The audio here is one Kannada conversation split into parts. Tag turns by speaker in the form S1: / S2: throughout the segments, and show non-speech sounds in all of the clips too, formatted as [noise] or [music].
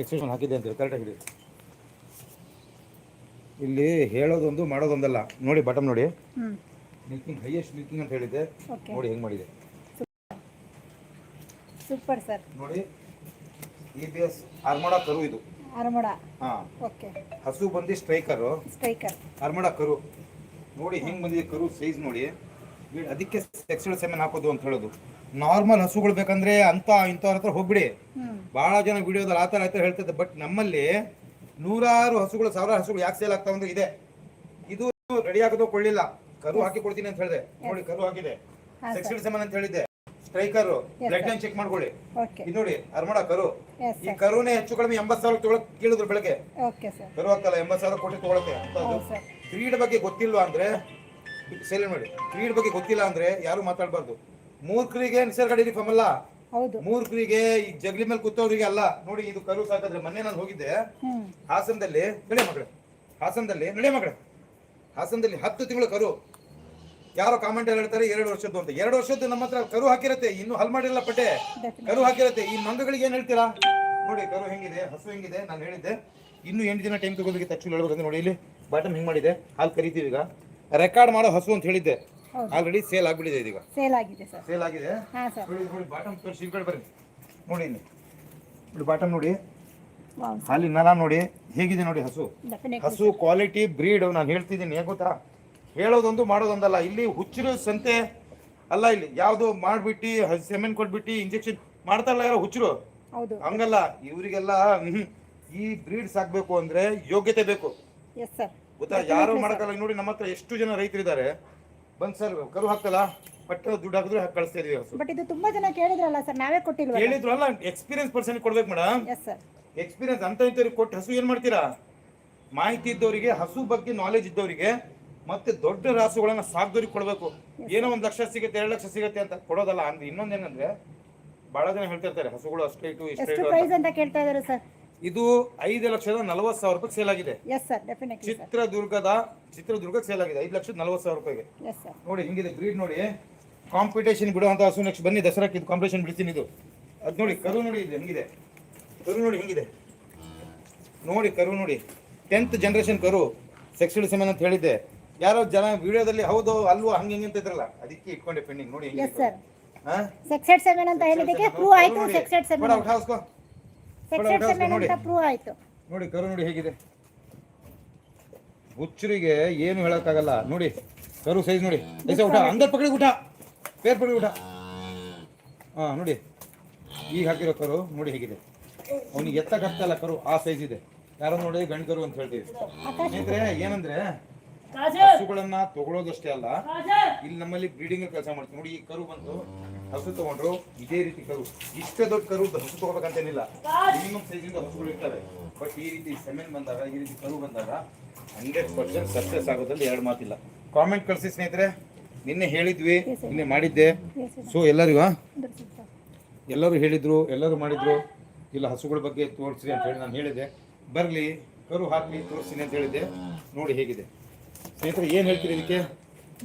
S1: ಎಕ್ಸ್ಪ್ರೆಷನ್ ಹಾಕಿದೆ ಅಂತ ಕರೆಕ್ಟಾಗಿದೆ ಇಲ್ಲಿ ಹೇಳೋದೊಂದು ಮಾಡೋದೊಂದಲ್ಲ. ನೋಡಿ ಬಟಮ್ ನೋಡಿ. ಮಿಲ್ಕಿಂಗ್ ಹೈಯೆಸ್ಟ್ ಮಿಲ್ಕಿಂಗ್ ಅಂತ ಹೇಳಿದೆ
S2: ಓಕೆ
S1: ನೋಡಿ ಹೆಂಗ್ ಮಾಡಿದೆ.
S2: ಸೂಪರ್ ಸರ್
S1: ನೋಡಿ ಇ ಬಿ ಎಸ್ ಆರ್ಮೋಡ ಕರು ಇದು.
S2: ಅರ್ಮಡ
S1: ಹಾ.
S2: ಓಕೆ
S1: ಹಸು ಬಂದಿ ಸ್ಟ್ರೈಕರ್
S2: ಸ್ಟ್ರೈಕರ್
S1: ಅರ್ಮಡ ಕರು. ನೋಡಿ ಹೆಂಗ್ ಬಂದಿದೆ ಕರು ಸೈಜ್ ನೋಡಿ. ಅದಕ್ಕೆ ಸೆಕ್ಷನ್ ಸೆಮೆನ್ ಹಾಕೋದು ಅಂತ ಹೇಳೋದು. ನಾರ್ಮಲ್ ಹಸುಗಳು ಬೇಕಂದ್ರೆ ಅಂತ ಇಂಥವ್ರ ಹತ್ರ ಹೋಗ್ಬಿಡಿ. ಬಹಳ ಜನ ವಿಡಿಯೋದಲ್ಲಿ ಆತರ ಆತರ ಹೇಳ್ತದೆ ಹೇಳ್ತಿದ್ದೆ ಬಟ್ ನಮ್ಮಲ್ಲಿ ನೂರಾರು ಹಸುಗಳು ಸಾವಿರ ಹಸುಗಳು ಯಾಕೆ ಸೇಲ್ ಆಗ್ತಾವ ಅಂದ್ರೆ ಇದೆ. ಇದು ರೆಡಿ ಆಗೋದು ಕೊಳ್ಳಿಲ್ಲ. ಕರು ಹಾಕಿ ಕೊಡ್ತೀನಿ ಅಂತ ಹೇಳಿದೆ. ನೋಡಿ ಕರು ಹಾಕಿದೆ.
S2: ಹಾ,
S1: ಸಮನ್ ಅಂತ ಹೇಳಿದ್ದೆ. Striker blood. ಲೈನ್ ಚೆಕ್ ಮಾಡ್ಕೊಳ್ಳಿ. ಇದು ನೋಡಿ ಅರ್ಮಡ ಕರು. ಈ ಕರುನೆ ಹೆಚ್ಚು ಕಡಿಮೆ ಎಂಬತ್ ಸಾವಿರ ತೊಗೊಳಕ್ ಕೇಳಿದ್ರು ಬೆಳಗ್ಗೆ. ಕರು ಹಾಕಲ್ಲ ಎಂಬತ್ ಸಾವಿರ ಕೊಟ್ಟು ತೊಗೊಳಕ್ಕೆ
S2: ಕ್ರೀಡೆ
S1: ಕ್ರೀಡ್ ಬಗ್ಗೆ ಗೊತ್ತಿಲ್ವಾ ಅಂದ್ರೆ ಸೇಲ್ ಮಾಡಿ? ಕ್ರೀಡ್ ಬಗ್ಗೆ ಗೊತ್ತಿಲ್ಲ ಅಂದ್ರೆ ಯಾರು ಮಾತಾಡಬಾರ್ದು. ಮೂರ್ಖರಿಗೆ ನಿಸರ್ಗ ಯೂನಿಫಾರ್ಮ್ ಫಾರ್ಮ್ ಅಲ್ಲ?
S2: ಹೌದು.
S1: ಮೂರ್ಖರಿಗೆ ಈ ಜಗಲಿ ಮೇಲೆ ಕೂತವ್ರಿಗೆ ಅಲ್ಲ. ನೋಡಿ ಇದು ಕರು ಸಾಕಾದ್ರೆ ಮೊನ್ನೆ ನಾನು ಹೋಗಿದ್ದೆ. ಹಾಸನದಲ್ಲಿ ನಡೆ ಮಗಳು. ಹಾಸನದಲ್ಲಿ ನಡೆ ಮಗಳು. ಹಾಸನದಲ್ಲಿ ಹತ್ತು ತಿಂಗಳು ಕರು. ಯಾರೋ ಕಾಮೆಂಟ್ ಹೇಳ್ತಾರೆ ಎರಡು ವರ್ಷದ್ದು ಅಂತ. ಎರಡು ವರ್ಷದ್ದು ನಮ್ಮ ಹತ್ರ ಕರು ಹಾಕಿರತ್ತೆ. ಇನ್ನು ಹಲ್ ಮಾಡಿರಲ್ಲ ಪಟ್ಟೆ ಕರು ಹಾಕಿರತ್ತೆ. ಈ ಮಂಗಗಳಿಗೆ ಏನ್ ಹೇಳ್ತೀರಾ? ನೋಡಿ ಕರು ಹೆಂಗಿದೆ ಹಸು ಹೆಂಗಿದೆ ನಾನು ಹೇಳಿದ್ದೆ. ಇನ್ನು ಎಂಟು ದಿನ ಟೈಮ್ ತಗೋಬೇಕಿತ್ತು ತಕ್ಷಣ ಹೇಳ್ಬೇಕಂದ್ರೆ ನೋಡಿ ಇಲ್ಲಿ. ಬಾಟಮ್ ಹೆಂಗ್ ಮಾಡಿದೆ. ಹಾಲು ಕರಿತೀವಿ ಈಗ. ರೆಕಾರ್ಡ್ ಮಾಡೋ ಹಸು ಅಂತ ಹೇಳಿದ್ದೆ. ಆಲ್ರೆಡಿ ಸೇಲ್ ಆಗ್ಬಿಟ್ಟಿದೆ ಇದೀಗ.
S2: ಸೇಲ್ ಆಗಿದೆ ಸರ್.
S1: ಸೇಲ್ ಆಗಿದೆ?
S2: ಹಾ ಸರ್.
S1: ನೋಡಿ ನೋಡಿ ಬಾಟಮ್ ತೋರಿಸಿ ಈ ಕಡೆ ಬರ್ರಿ ನೋಡಿ ಇಲ್ಲಿ. ನೋಡಿ ಬಾಟಮ್ ನೋಡಿ.
S2: ವಾವ್
S1: ಹಾಲಿನ ನರ ನೋಡಿ. ಹೇಗಿದೆ ನೋಡಿ ಹಸು?
S2: ಡೆಫಿನೆಟ್
S1: ಹಸು ಕ್ವಾಲಿಟಿ ಬ್ರೀಡ್ ನಾನು ಹೇಳ್ತಿದ್ದೀನಿ ಹೇಗೆ ಗೊತ್ತಾ? ಹೇಳೋದೊಂದು ಮಾಡೋದೊಂದಲ್ಲ. ಇಲ್ಲಿ ಹುಚ್ಚರು ಸಂತೆ ಅಲ್ಲ ಇಲ್ಲಿ. ಯಾವುದು ಮಾಡ್ಬಿಟ್ಟು ಸೆಮೆನ್ ಕೊಟ್ಬಿಟ್ಟು ಇಂಜೆಕ್ಷನ್ ಮಾಡ್ತಾರಲ್ಲ ಯಾರೋ ಹುಚ್ಚರು?
S2: ಹೌದು.
S1: ಹಂಗಲ್ಲ. ಇವರಿಗೆಲ್ಲ ಈ ಬ್ರೀಡ್ ಸಾಕ್ಬೇಕು ಅಂದ್ರೆ ಯೋಗ್ಯತೆ ಬೇಕು.
S2: ಎಸ್ ಸರ್
S1: ಗೊತ್ತಾ? ಯಾರು ಮಾಡಕ್ಕಲ್ಲ ನೋಡಿ ನಮ್ಮ ಹತ್ರ ಎಷ್ಟು ಜನ ರೈತರಿದ್ದಾರೆ. ಬಂದ್ ಸರ್ ಕರು ಹಾಕ್ತಲ್ಲ? ಪಟ್ಟ ದುಡ್ಡು ಹಾಕಿದ್ರೆ ಹಾಕಿ ಕಳಿಸ್ತಾ ಇದೀವಿ ಹಸು.
S2: ಬಟ್ ಇದು ತುಂಬಾ ಜನ ಕೇಳಿದ್ರಲ್ಲ ಸರ್ ನಾವೇ ಕೊಟ್ಟಿಲ್ವಲ್ಲ?
S1: ಹೇಳಿದ್ರು ಅಲ್ಲ ಎಕ್ಸ್ಪೀರಿಯನ್ಸ್ ಪರ್ಸನ್ ಕೊಡ್ಬೇಕು ಮೇಡಮ್.
S2: ಎಸ್ ಸರ್
S1: ಎಕ್ಸ್ಪೀರಿಯನ್ಸ್ ಅಂತ ಇಂಥವ್ರಿಗೆ ಕೊಟ್ಟು ಹಸು ಏನ್ ಮಾಡ್ತೀರಾ? ಮಾಹಿತಿ ಇದ್ದವರಿಗೆ ಹಸು ಬಗ್ಗೆ ನಾಲೆಜ್ ಇದ್ದವರಿಗೆ ಮತ್ತೆ ದೊಡ್ಡ ರಾಸುಗಳನ್ನ ಸಾಕ್ದವ್ರಿಗೆ ಕೊಡ್ಬೇಕು. ಏನೋ ಒಂದ್ ಲಕ್ಷ ಸಿಗುತ್ತೆ ಎರಡು ಲಕ್ಷ ಸಿಗುತ್ತೆ ಅಂತ ಕೊಡೋದಲ್ಲ. ಅಂದ್ರೆ ಇನ್ನೊಂದೇನಂದ್ರೆ ಬಹಳ ಜನ ಹೇಳ್ತಿರ್ತಾರೆ ಹಸುಗಳು ಅಷ್ಟೇ ಇಟ್ಟು
S2: ಎಷ್ಟು
S1: ಅಂತ.
S2: ಪ್ರೈಸ್ ಅಂತ ಕೇಳ್ತಾ ಇದ್ದಾರೆ ಸರ್
S1: ಇದು ಐದು ಲಕ್ಷದ ನಲವತ್ತು ಸಾವಿರ ರೂಪಾಯಿ ಸೇಲ್ ಆಗಿದೆ.
S2: ಎಸ್ ಸರ್ ಡೆಫಿನೆಟ್ಲಿ ಸರ್
S1: ಚಿತ್ರದುರ್ಗದ ಚಿತ್ರದುರ್ಗ ಸೇಲ್ ಆಗಿದೆ ಐದು ಲಕ್ಷದ ನಲವತ್ತು ಸಾವಿರ ರೂಪಾಯಿಗೆ.
S2: ಎಸ್ ಸರ್
S1: ನೋಡಿ ಹಿಂಗಿದೆ ಬ್ರೀಡ್ ನೋಡಿ. ಕಾಂಪಿಟೇಷನ್ ಬಿಡುವಂತ ಹಸು ನೆಕ್ಸ್ಟ್ ಬನ್ನಿ ದಸರಾಕ್ಕೆ ಇದು ಕಾಂಪಿಟೇಷನ್ ಬಿಡ್ತೀನಿ ಇದು. ಅದು ನೋಡಿ ಕರು ನೋಡಿ ಇದು ಹೆಂಗಿದೆ. ಕರು ನೋಡಿ ಹಿಂಗಿದೆ. ನೋಡಿ ಕರು ನೋಡಿ. ಟೆಂತ್ ಜನರೇಷನ್ ಕರು ಸೆಕ್ಸುವಲ್ ಸೆಮೆನ್ ಅಂತ ಹೇಳಿದ್ದೆ. ಯಾರೋ ಜನ ವಿಡಿಯೋದಲ್ಲಿ ಹೌದು ಅಲ್ವೋ ಹಂಗೆ ಹಿಂಗೆ ಅಂತ ಇದ್ರಲ್ಲ ಅದಕ್ಕೆ ಇಟ್ಕೊಂಡೆ ಪೆಂಡಿಂಗ್ ನೋಡಿ
S2: ಎಸ್ ಸರ್
S1: ಹಾ?
S2: ಸೆಕ್ಸೆಡ್ ಸೆವೆನ್ ಅಂತ ಹೇಳಿದ್ದಕ್ಕೆ ಪ್ರೂವ್ ಆಯ್ತು. ಸೆಕ್ಸೆಡ್ ಸೆವೆನ್
S1: ನೋಡಿ.
S2: ಪ್ರೂವ್ ಆಯ್ತು.
S1: ನೋಡಿ ಕರು ನೋಡಿ ಹೇಗಿದೆ. ಹುಚ್ಚರಿಗೆ ಏನು ಹೇಳಕ್ಕಾಗಲ್ಲ. ನೋಡಿ ಕರು ಸೈಜ್ ನೋಡಿ. ಐಸಾ ಊಟ ಅಂದರ್ ಪಕಡಿ ಊಟ ಪೇರ್ ಪಕಡಿ ಊಟ. ಹಾ ನೋಡಿ. ಈಗ ಹಾಕಿರೋ ಕರು ನೋಡಿ ಹೇಗಿದೆ. ಅವನಿಗೆ ಎತ್ತಕ್ಕೆ ಅಲ್ಲ ಕರು ಆ ಸೈಜ್ ಇದೆ. ಯಾರೋ ನೋಡಿ ಗಂಡು ಕರು ಅಂತ ಹೇಳ್ತೀವಿ. ಸ್ನೇಹಿತರೆ ಏನಂದ್ರೆ ಹಸುಗಳನ್ನ ತಗೊಳೋದಷ್ಟೇ ಅಲ್ಲ ಇಲ್ಲಿ ನಮ್ಮಲ್ಲಿ ಬ್ರೀಡಿಂಗ್ ಕೆಲಸ ಮಾಡ್ತೀವಿ. ನೋಡಿ ಈ ಕರು ಬಂತು ಹಸು ತಗೊಂಡ್ರು ಇದೇ ರೀತಿ ಕರು. ಇಷ್ಟೇ ದೊಡ್ಡ ಕರು ಹಸು ತಗೋಬೇಕಂತೇನಿಲ್ಲ. ಮಿನಿಮಮ್ ಸೈಜಿಂದ ಹಸುಗಳು ಇರ್ತವೆ. ಬಟ್ ಈ ರೀತಿ ಸೆಮೆನ್ ಬಂದಾಗ ಈ ರೀತಿ ಕರು ಬಂದಾಗ ಹಂಡ್ರೆಡ್ ಪರ್ಸೆಂಟ್ ಸಕ್ಸಸ್ ಆಗೋದ್ರಲ್ಲಿ ಎರಡು ಮಾತಿಲ್ಲ. ಕಾಮೆಂಟ್ ಕಳಿಸಿ ಸ್ನೇಹಿತರೆ. ನಿನ್ನೆ ಹೇಳಿದ್ವಿ ನಿನ್ನೆ ಮಾಡಿದ್ದೆ. ಸೊ ಎಲ್ಲರಿಗೂ ಎಲ್ಲರೂ ಹೇಳಿದ್ರು ಎಲ್ಲರೂ ಮಾಡಿದ್ರು. ಇಲ್ಲ ಹಸುಗಳ ಬಗ್ಗೆ ತೋರಿಸ್ರಿ ಅಂತ ಹೇಳಿ ನಾನು ಹೇಳಿದೆ ಬರಲಿ ಕರು ಹಾಕಲಿ ತೋರಿಸ್ತೀನಿ ಅಂತ ಹೇಳಿದ್ದೆ. ನೋಡಿ ಹೇಗಿದೆ. ಸ್ನೇಹಿತರೆ ಏನು ಹೇಳ್ತೀರಿ ಇದಕ್ಕೆ?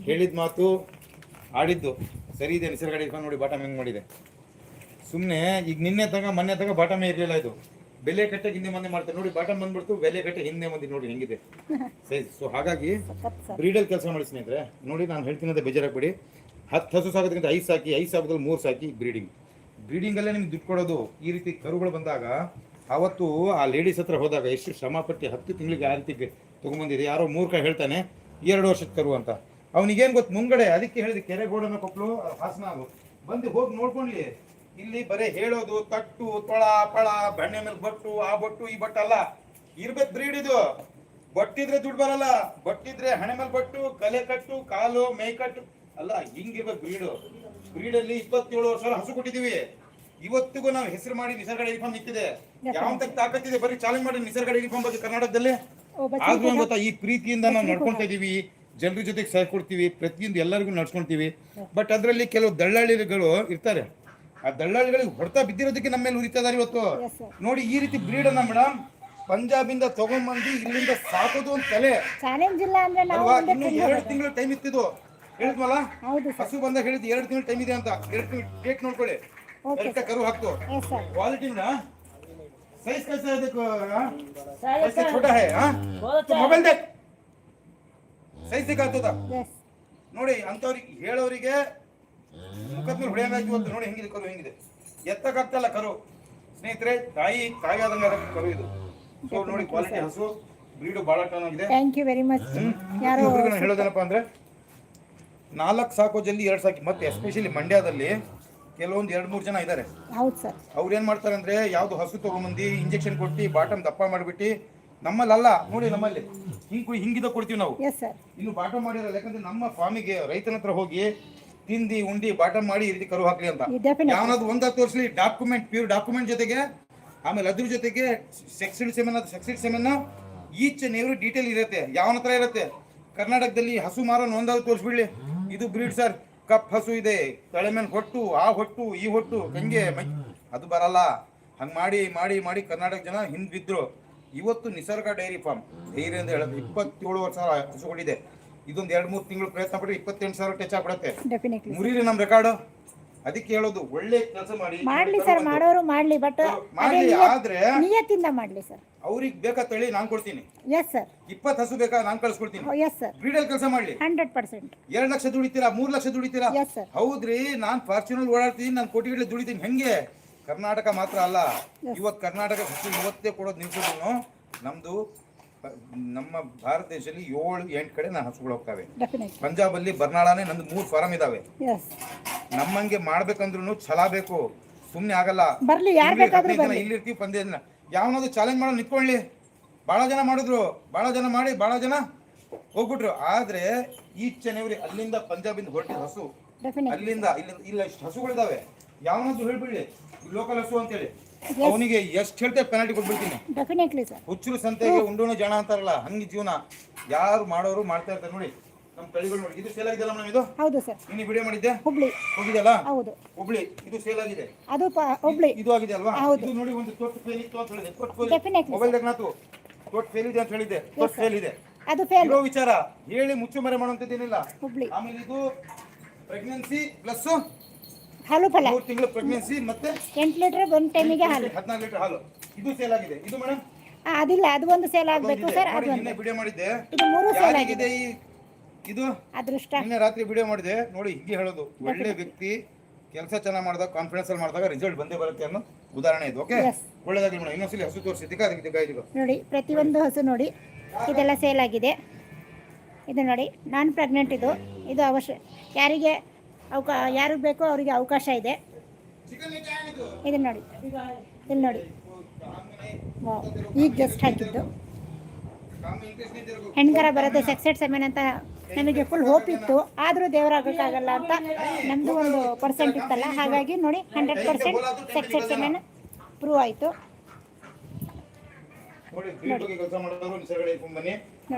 S1: ಹೇಳಿದ ಮಾತು ಆಡಿದ್ದು. ಸರಿ ಇದೆ ನಿಸರ್ಗ ಇಟ್ಕೊಂಡು ನೋಡಿ ಬಾಟಮ್ ಹೆಂಗೆ ಮಾಡಿದೆ. ಸುಮ್ಮನೆ ಈಗ ನಿನ್ನೆ ತಗ ಮೊನ್ನೆ ತಗ ಬಾಟಮೇ ಇರಲಿಲ್ಲ ಇದು. ಬೆಲೆ ಕಟ್ಟೆ ಹಿಂದೆ ಮುಂದೆ ಮಾಡ್ತಾರೆ ನೋಡಿ ಬಾಟಮ್ ಬಂದ್ಬಿಡ್ತು ಬೆಲೆ ಕಟ್ಟೆ ಹಿಂದೆ ಮುಂದೆ ನೋಡಿ ಹೆಂಗಿದೆ. [laughs] ಸೈಜ್ ಸೊ ಹಾಗಾಗಿ
S2: ಸರ್.
S1: ಬ್ರೀಡಲ್ ಕೆಲಸ ಮಾಡಿ ಸ್ನೇಹಿತರೆ ನೋಡಿ ನಾನು ಹೇಳ್ತೀನಿ ಅಂತ ಬೇಜಾರಾಗ್ಬೇಡಿ. ಹತ್ತು ಹಸು ಸಾಕೋದಕ್ಕಿಂತ ಐದು ಸಾಕಿ ಐದು ಸಾಕೋದ್ರಲ್ಲಿ ಮೂರು ಸಾಕಿ ಬ್ರೀಡಿಂಗ್ ಬ್ರೀಡಿಂಗಲ್ಲೇ ನಿಮ್ಗೆ ದುಡ್ಡು ಕೊಡೋದು ಈ ರೀತಿ ಕರುಗಳು ಬಂದಾಗ ಅವತ್ತು ಆ ಲೇಡೀಸ್ ಹತ್ರ ಹೋದಾಗ ಎಷ್ಟು ಶ್ರಮ ಪಟ್ಟು ಹತ್ತು ತಿಂಗಳಿಗೆ ಆ ರೀತಿ ತೊಗೊಂಬಂದಿದೆ. ಯಾರೋ ಮೂರ್ಖ ಹೇಳ್ತಾನೆ ಎರಡು ವರ್ಷದ ಕರು ಅಂತ. ಅವನಿಗೇನು ಗೊತ್ತು? ಮುಂಗಡೆ ಅದಕ್ಕೆ ಹೇಳಿದ ಕೆರೆಗೋಡನ ಕೊಪ್ಪಳು ಹಾಸನ ಅದು ಬಂದು ಹೋಗಿ ನೋಡ್ಕೊಂಡ್ಲಿ. ಇಲ್ಲಿ ಬರೇ ಹೇಳೋದು ತಟ್ಟು ತೊಳ ಪಳ ಬೆಣ್ಣೆ ಮೇಲೆ ಬಟ್ಟು ಆ ಬಟ್ಟು ಈ ಬಟ್ಟು ಅಲ್ಲ. ಇರ್ಬೇಕು ಬ್ರೀಡ್ ಇದು. ಬಟ್ಟಿದ್ರೆ ದುಡ್ಡು ಬರಲ್ಲ. ಬಟ್ಟಿದ್ರೆ ಹಣೆ ಮೇಲೆ ಬಟ್ಟು ಕಲೆ ಕಟ್ಟು ಕಾಲು ಮೈ ಕಟ್ಟು. ಅಲ್ಲ ಹಿಂಗಿರ್ಬೇಕು ಬ್ರೀಡು ಬ್ರೀಡಲ್ಲಿ ಇಪ್ಪತ್ತೇಳು ವರ್ಷ ಹಸು ಕೊಟ್ಟಿದೀವಿ. ಇವತ್ತಿಗೂ ನಾವು ಹೆಸರು ಮಾಡಿ ನಿಸರ್ಗಡೆ ಯೂನಿಫಾರ್ಮ್ ಫಾರ್ಮ್ ನಿಂತಿದೆ ಯಾವ ತಾಕತ್ತಿದೆ? ಬರೀ ಚಾಲೆಂಜ್ ಮಾಡಿ ನಿಸರ್ಗಡೆ ಯೂನಿಫಾರ್ಮ್ ಫಾರ್ಮ್ ಬಗ್ಗೆ ಕರ್ನಾಟಕದಲ್ಲಿ? ಆದ್ರೂ ಗೊತ್ತಾ? ಈ ಪ್ರೀತಿಯಿಂದ ನಾವು ನಡ್ಕೊಂತ ಇದೀವಿ. ಜನರ ಜೊತೆಗೆ ಸಹಕೊಡ್ತೀವಿ ಪ್ರತಿಯೊಂದು ಎಲ್ಲರಿಗೂ ನಡ್ಸ್ಕೊಳ್ತೀವಿ ಬಟ್ ಅದರಲ್ಲಿ ಕೆಲವು ದಳ್ಳಾಳಿಗಳು ಇರ್ತಾರೆ. ಆ ದಳ್ಳಾಳಿಗಳಿಗೆ ಹೊಡೆತ ಬಿದ್ದಿರೋದಕ್ಕೆ ನಮ್ಮ ಮೇಲೆ ಉರಿತಾ ಇದಾರೆ ಇವತ್ತು. ನೋಡಿ ಈ ರೀತಿ ಬ್ರೀಡ್ ಅನ್ನ ಮೇಡಮ್ ಪಂಜಾಬಿಂದ ತಗೊಂಡ್ಬಂದು ಇಲ್ಲಿಂದ ಸಾಕೋದು ಒಂದು
S2: ತಲೆ.
S1: ಇನ್ನು ಎರಡು ತಿಂಗಳು ಟೈಮ್
S2: ಇತ್ತಿದ್ದು ಹೇಳಿದ್ವಲ್ಲ?
S1: ಹಸು ಬಂದಾಗ ಹೇಳಿದ್ದು ಎರಡು ತಿಂಗಳು ಟೈಮ್ ಇದೆ ಅಂತ. ಎರಡು ತಿಂಗಳು ಡೇಟ್ ನೋಡ್ಕೊಳ್ಳಿ ಕರು ಹಾಕ್ತು. ಕ್ವಾಲಿಟಿ ಸೈಜ್ ಕಳ್ಸಾ ಇದಕ್ಕೆ ಮೊಬೈಲ್ ದೇಖ್
S2: ಸಹಿಸಿಕಾಗ್ತದ
S1: ನೋಡಿ ಅಂತವ್ರಿಗೆ ಹೇಳೋರಿಗೆ ಮುಖದ ಮೇಲೆ ಹೊಡೆಯಂಗಾಗಿ ನೋಡಿ ಹೆಂಗಿದೆ ಕರು ಹೆಂಗಿದೆ. ಎತ್ತಕ್ಕಾಗ್ತಲ್ಲ ಕರು. ಸ್ನೇಹಿತರೆ ತಾಯಿ ತಾಯಿ ಆದಂಗ ಕರು ಇದು. ಸೊ ನೋಡಿ ಕ್ವಾಲಿಟಿ ಹಸು ಬ್ರೀಡು ಬಹಳ ಚೆನ್ನಾಗಿದೆ.
S2: ಥ್ಯಾಂಕ್ ಯು ವೆರಿ ಮಚ್ ಯಾರು
S1: ಹೇಳೋದೇನಪ್ಪ ಅಂದ್ರೆ ನಾಲ್ಕು ಸಾಕೋ ಜಲ್ಲಿ ಎರಡು ಸಾಕಿ ಮತ್ತೆ ಎಸ್ಪೆಷಲಿ ಮಂಡ್ಯದಲ್ಲಿ ಕೆಲವೊಂದು ಎರಡು ಮೂರು ಜನ ಇದ್ದಾರೆ
S2: ಹೌದು ಸರ್
S1: ಮಾಡ್ತಾರೆ ಅಂದ್ರೆ ಯಾವ್ದು ಹಸು ತಗೊಂಬಂದು ಇಂಜೆಕ್ಷನ್ ಕೊಟ್ಟಿ ಬಾಟಮ್ ದಪ್ಪ ಮಾಡ್ಬಿಟ್ಟು ನಮ್ಮಲ್ಲಲ್ಲ ನೋಡಿ ನಮ್ಮಲ್ಲಿ. ಹಿಂಗ್ ಹಿಂಗಿದ ಕೊಡ್ತೀವಿ ನಾವು.
S2: ಎಸ್ ಸರ್
S1: ಇನ್ನು ಬಾಟ ಮಾಡಿರಲ್ಲ ಯಾಕಂದ್ರೆ ನಮ್ಮ ಫಾರ್ಮಿಗೆ ರೈತನ ಹತ್ರ ಹೋಗಿ ತಿಂದಿ ಉಂಡಿ ಬಾಟಮ್ ಮಾಡಿ ಈ ರೀತಿ ಕರು ಹಾಕ್ಲಿ ಅಂತ. ಯಾವನಾದ್ರು ಒಂದ ತೋರಿಸ್ಲಿ ಡಾಕ್ಯುಮೆಂಟ್ ಪ್ಯೂರ್ ಡಾಕ್ಯುಮೆಂಟ್ ಜೊತೆಗೆ ಆಮೇಲೆ ಅದ್ರ ಜೊತೆಗೆ sexed semen sexed semen each ನೇವರು detail ಇರುತ್ತೆ. ಯಾವನ ಹತ್ರ ಇರುತ್ತೆ? ಕರ್ನಾಟಕದಲ್ಲಿ ಹಸು ಮಾರೋ ಒಂದಾದ್ರು ತೋರಿಸ್ಬಿಡ್ಲಿ. ಇದು ಬ್ರೀಡ್ ಸರ್ ಕಪ್ ಹಸು ಇದೆ. ತಲೆ ಮೇಲೆ ಹೊಟ್ಟು ಆ ಹೊಟ್ಟು ಈ ಹೊಟ್ಟು ಹಂಗೆ ಅದು ಬರಲ್ಲ. ಹಂಗ್ ಮಾಡಿ ಮಾಡಿ ಮಾಡಿ ಕರ್ನಾಟಕ ಜನ ಹಿಂದ್ ಬಿದ್ರು. ಇವತ್ತು ನಿಸರ್ಗ ಡೈರಿ ಫಾರ್ಮ್. ಡೈರಿ ಅಂತ ಹೇಳೋದು ಇಪ್ಪತ್ತೇಳು ವರ್ಷ ಹಸುಗಳಿದೆ ಇದೊಂದು ಎರಡು ಮೂರು ತಿಂಗಳು ಪ್ರಯತ್ನ ಪಟ್ಟರೆ ಇಪ್ಪತ್ತೆಂಟು ಸಾವಿರ ಟಚ್ ಆಗ್ಬಿಡತ್ತೆ. ಮುರಿರಿ ನಮ್ಮ ನಮ್ ರೆಕಾರ್ಡ್ ಅದಕ್ಕೆ ಹೇಳೋದು ಒಳ್ಳೆ ಕೆಲಸ ಮಾಡಿ.
S2: ಮಾಡ್ಲಿ ಸರ್ ಮಾಡೋರು ಮಾಡ್ಲಿ ಬಟ್
S1: ಮಾಡ್ಲಿ ಆದ್ರೆ
S2: ನಿಯತ್ತಿಂದ ಮಾಡ್ಲಿ ಸರ್
S1: ಅವ್ರಿಗೆ ಬೇಕಾ ತಳಿ ನಾನ್ ಕೊಡ್ತೀನಿ.
S2: ಎಸ್ ಸರ್
S1: ಇಪ್ಪತ್ತು ಹಸು ಬೇಕಾ ನಾನ್ ಕಳ್ಸ್ಕೊಡ್ತೀನಿ.
S2: ಎಸ್ ಸರ್
S1: ಬ್ರೀಡಲ್ ಕೆಲಸ ಮಾಡ್ಲಿ.
S2: ಹಂಡ್ರೆಡ್ ಪರ್ಸೆಂಟ್
S1: ಎರಡ್ ಲಕ್ಷ ದುಡಿತೀರಾ ಮೂರ್ ಲಕ್ಷ ದುಡಿತೀರಾ?
S2: ಎಸ್ ಸರ್
S1: ಹೌದ್ರಿ ನಾನ್ ಫಾರ್ಚುನರ್ ಓಡಾಡ್ತೀನಿ ನಾನು ಕೋಟಿಗಟ್ಟಲೆ ದುಡಿತೀನಿ. ಹೆಂಗೆ? ಕರ್ನಾಟಕ ಮಾತ್ರ ಅಲ್ಲ ಇವತ್ತು ಕರ್ನಾಟಕ ಇವತ್ತೇ ಕೊಡೋದು ನಿಲ್ಸಿದ್ರು ನಮ್ದು ನಮ್ಮ ಭಾರತ ದೇಶದಲ್ಲಿ ಏಳು ಎಂಟು ಕಡೆ ನಾನು ಹಸುಗಳು ಹೋಗ್ತಾವೆ.
S2: ಪಂಜಾಬ್
S1: ಅಲ್ಲಿ ಬರ್ನಾಳಾನೇ ನಂದು ಮೂರು ಫಾರಂ ಇದಾವೆ. ನಮ್ಮಂಗೆ ಮಾಡ್ಬೇಕಂದ್ರೂ ಛಲ ಬೇಕು ಸುಮ್ನೆ ಆಗಲ್ಲ. ಇಲ್ಲಿರ್ತೀವಿ ಪಂದ್ಯ ಯಾವನಾದ್ರು ಚಾಲೆಂಜ್ ಮಾಡೋ ನಿಂತ್ಕೊಳ್ಳಿ. ಬಹಳ ಜನ ಮಾಡಿದ್ರು ಬಹಳ ಜನ ಮಾಡಿ ಬಹಳ ಜನ ಹೋಗ್ಬಿಟ್ರು. ಆದ್ರೆ ಈ ಚೆನ್ನೈವ್ರಿ ಅಲ್ಲಿಂದ ಪಂಜಾಬಿಂದ ಹೊರಟಿದ ಹಸು. ಅಲ್ಲಿಂದ ಇಲ್ಲಿ ಇಲ್ಲ ಇಷ್ಟು ಹಸುಗಳಿದಾವೆ. ಯಾವನಾದ್ರು ಹೇಳ್ಬಿಡ್ಲಿ. ಲೋಕಲ್ ಹಸು ಅಂತೇಳಿ. ಅವನಿಗೆ ಎಷ್ಟು ಹೇಳ್ತೇವೆ ಪೆನಾಲ್ಟಿ ಕೊಟ್ಬಿಡ್ತೀನಿ.
S2: ಡೆಫಿನೆಟ್ಲಿ ಸರ್
S1: ಹುಚ್ಚರು ಸಂತೆಗೆ ಉಂಡೋಣ ಜನ ಅಂತಾರಲ್ಲ ಹಂಗೆ ಜೀವನ. ಯಾರು ಮಾಡೋರು ಮಾಡ್ತಾ ಇರ್ತಾರೆ ನೋಡಿ ನಮ್ಮ ತಳಿಗಳು ನೋಡಿ. ಇದು ಸೇಲ್ ಆಗಿದೆಲ್ಲ ಮೇಡಮ್ ಇದು?
S2: ಹೌದು ಸರ್
S1: ನೀನು ವಿಡಿಯೋ ಮಾಡಿದ್ದೆ?
S2: ಹುಬ್ಳಿ.
S1: ಹೋಗಿದೆಯಲ್ಲ?
S2: ಹೌದು.
S1: ಹುಬ್ಳಿ ಇದು ಸೇಲ್ ಆಗಿದೆ.
S2: ಅದು ಹುಬ್ಳಿ.
S1: ಇದು ಆಗಿದೆ ಅಲ್ವಾ?
S2: ಹೌದು.
S1: ಇದು ನೋಡಿ ಒಂದು ತೊಟ್ಟು ಫೇಲ್ ಇತ್ತು ಅಂತ ಹೇಳಿದೆ. ತೊಟ್ಟು ಫೇಲ್ ಮೊಬೈಲ್ ನಾತು ತೊಟ್ಟು ಫೇಲ್ ಇದೆ ಅಂತ ಹೇಳಿದೆ ತೊಟ್ಟು ಫೇಲ್ ಇದೆ.
S2: ಅದು ಫೇಲ್
S1: ಇರೋ ವಿಚಾರ. ಹೇಳಿ ಮುಚ್ಚು ಮರೆ ಮಾಡುವಂತದ್ದೇನಿಲ್ಲ
S2: ಹುಬ್ಳಿ.
S1: ಆಮೇಲೆ ಇದು ಪ್ರೆಗ್ನೆನ್ಸಿ ಪ್ಲಸ್
S2: ಹಾಲು ಫಲ
S1: ಮೂರು ತಿಂಗಳು ಪ್ರೆಗ್ನೆನ್ಸಿ ಮತ್ತೆ
S2: ಎಂಟು ಲೀಟರ್ ಒಂದು ಟೈಮಿಗೆ ಹಾಲು.
S1: ಹದಿನಾಲ್ಕು ಲೀಟರ್ ಹಾಲು. ಇದು ಸೇಲ್ ಆಗಿದೆ. ಇದು ಮೇಡಮ್
S2: ಆ, ಅದಿಲ್ಲ ಅದು ಒಂದು ಸೇಲ್ ಆಗಬೇಕು ಸರ್ ಅದು
S1: ನಿನ್ನೆ ವಿಡಿಯೋ ಮಾಡಿದ್ದೆ.
S2: ಇದು ಮೂರು ಸೇಲ್ ಆಗಿದೆ.
S1: ಈ ಇದು?
S2: ಅದೃಷ್ಟ.
S1: ನಿನ್ನೆ ರಾತ್ರಿ ವಿಡಿಯೋ ಮಾಡಿದೆ. ನೋಡಿ ಹೀಗೆ ಹೇಳೋದು. ಒಳ್ಳೆ ವ್ಯಕ್ತಿ ಕೆಲಸ ಚೆನ್ನಾಗಿ ಮಾಡಿದಾಗ ಕಾನ್ಫಿಡೆನ್ಸ್ ಅಲ್ಲಿ ಮಾಡಿದಾಗ ರಿಸಲ್ಟ್ ಬಂದೇ ಬರುತ್ತೆ ಅನ್ನೋ ಉದಾಹರಣೆ ಇದು ಓಕೆ ಒಳ್ಳೆದಾಗಲಿ ಮೇಡಮ್ ಇನ್ನೊಂದ್ಸಲಿ ಹಸು ತೋರಿಸಿ ದಿಕ್ಕ ಅದಕ್ಕೆ ದಿಕ್ಕ ಇದು.
S2: ನೋಡಿ ಪ್ರತಿಯೊಂದು ಹಸು ನೋಡಿ ಇದೆಲ್ಲ ಸೇಲ್ ಆಗಿದೆ. ಇದು ನೋಡಿ ನಾನ್ ಪ್ರೆಗ್ನೆಂಟ್ ಇದು. ಇದು ಅವಶ್ಯ ಯಾರಿಗೆ ಅವಕ ಯಾರಿಗೆ ಬೇಕೋ ಅವರಿಗೆ ಅವಕಾಶ ಇದೆ. ಇದನ್ನ ನೋಡಿ. ಇಲ್ಲಿ ನೋಡಿ. ಈಗ ಜಸ್ಟ್ ಹಾಕಿದ್ದು. ಹೆಣ್ಗರ ಬರುತ್ತೆ ಸಕ್ಸೆಟ್ ಸೆಮೆನ್ ಅಂತ ನಮಗೆ ಫುಲ್ ಹೋಪ್ ಇತ್ತು. ಆದರೂ ದೇವರಾಗೋಕ್ಕಾಗಲ್ಲ ಅಂತ ನಮ್ಮದು ಒಂದು ಪರ್ಸೆಂಟ್ ಇತ್ತಲ್ಲ, ಹಾಗಾಗಿ ನೋಡಿ hundred percent sexed semen prove ಆಯಿತು.
S1: ನೋಡಿ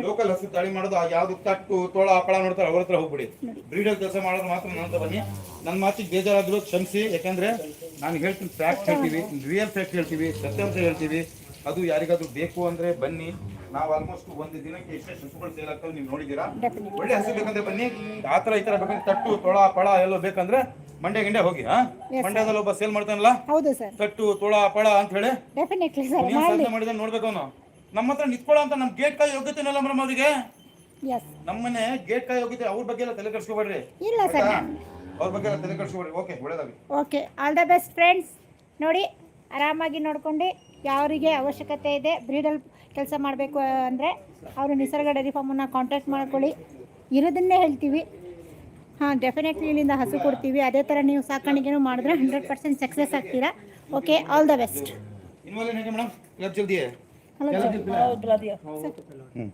S1: ಲೋಕಲ್ ಹಸು ತಳಿ ಮಾಡೋದು ಯಾವ್ದು ತಟ್ಟು ತೋಳ ಹಪ್ಪಳ ನೋಡ್ತಾರೆ ಅವ್ರ ಹತ್ರ ಹೋಗ್ಬಿಡಿ. ಬ್ರೀಡರ್ ಕೆಲಸ ಮಾಡೋದು ಮಾತ್ರ ನನ್ನ ಬನ್ನಿ. ನನ್ನ ಮಾತಿಗೆ ಬೇಜಾರಾದ್ರು ಕ್ಷಮಿಸಿ ಯಾಕಂದ್ರೆ ನಾನು ಹೇಳ್ತೀನಿ ಫ್ಯಾಕ್ಟ್ ಹೇಳ್ತೀವಿ ರಿಯಲ್ ಫ್ಯಾಕ್ಟ್ ಹೇಳ್ತೀವಿ ಸತ್ಯಾಂಶ ಹೇಳ್ತೀವಿ. ಅದು ಯಾರಿಗಾದ್ರೂ ಬೇಕು ಅಂದ್ರೆ ಬನ್ನಿ. ನಾವು ಆಲ್ಮೋಸ್ಟ್ ಒಂದು ದಿನಕ್ಕೆ ಎಷ್ಟೆಷ್ಟು ಹಸುಗಳು ಸೇಲ್ ಆಗ್ತವೆ ನೀವು
S2: ನೋಡಿದೀರಾ
S1: ಒಳ್ಳೆ ಹಸಿ ಬೇಕಂದ್ರೆ ಬನ್ನಿ. ಆ ತರ ಈ ತರ ಬೇಕಂದ್ರೆ ತಟ್ಟು ತೊಳ ಪಳ ಎಲ್ಲ ಬೇಕಂದ್ರೆ ಮಂಡ್ಯ ಗಿಂಡೆ ಹೋಗಿ ಹಾ? ಮಂಡ್ಯದಲ್ಲಿ ಒಬ್ಬ ಸೇಲ್ ಮಾಡ್ತಾನಲ್ಲ?
S2: ಹೌದು ಸರ್
S1: ತಟ್ಟು ತೊಳ ಪಳ ಅಂತ ಹೇಳಿ.
S2: ಡೆಫಿನೆಟ್ಲಿ ಸರ್
S1: ಏನ್
S2: ಮಾಡಲಿ.
S1: ಮಾಡಿದ ನೋಡ್ಬೇಕು ಅವನು. ನಮ್ಮ ಹತ್ರ ನಿಂತ್ಕೊಳ್ಳೋ ಅಂತ ನಮ್ ಗೇಟ್ ಕಾಯಿ ಯೋಗ್ಯತೆ ಇಲ್ಲ ಮೇಡಮ್ ಅವರಿಗೆ.
S2: ಎಸ್
S1: ನಮ್ಮನೆ ಗೇಟ್ ಕಾಯಿ ಯೋಗ್ಯತೆ ಅವ್ರ ಬಗ್ಗೆ ಎಲ್ಲ ತಲೆ ಕೆಡ್ಸ್ಕೊಬೇಡ್ರಿ.
S2: ಇಲ್ಲ ಸರ್?
S1: ಅವ್ರ ಬಗ್ಗೆ ಎಲ್ಲ ತಲೆ ಕೆಡ್ಸ್ಕೊಬೇಡ್ರಿ. Okay ಒಳ್ಳೇದಾಗಿ
S2: okay all the best friends ನೋಡಿ ಆರಾಮಾಗಿ ನೋಡ್ಕೊಂಡು ಯಾರಿಗೆ ಅವಶ್ಯಕತೆ ಇದೆ ಬ್ರೀಡಲ್ ಕೆಲಸ ಮಾಡಬೇಕು ಅಂದರೆ ಅವರು ನಿಸರ್ಗ ಡೈರಿ ಫಾರ್ಮನ್ನು ಕಾಂಟ್ಯಾಕ್ಟ್ ಮಾಡ್ಕೊಳ್ಳಿ. ಇರೋದನ್ನೇ ಹೇಳ್ತೀವಿ. ಹಾಂ ಡೆಫಿನೆಟ್ಲಿ ಇಲ್ಲಿಂದ ಹಸು ಕೊಡ್ತೀವಿ. ಅದೇ ಥರ ನೀವು ಸಾಕಾಣಿಕೆನೂ ಮಾಡಿದ್ರೆ ಹಂಡ್ರೆಡ್ ಪರ್ಸೆಂಟ್ ಸಕ್ಸಸ್ ಆಗ್ತೀರಾ? Okay all the best
S1: hmm.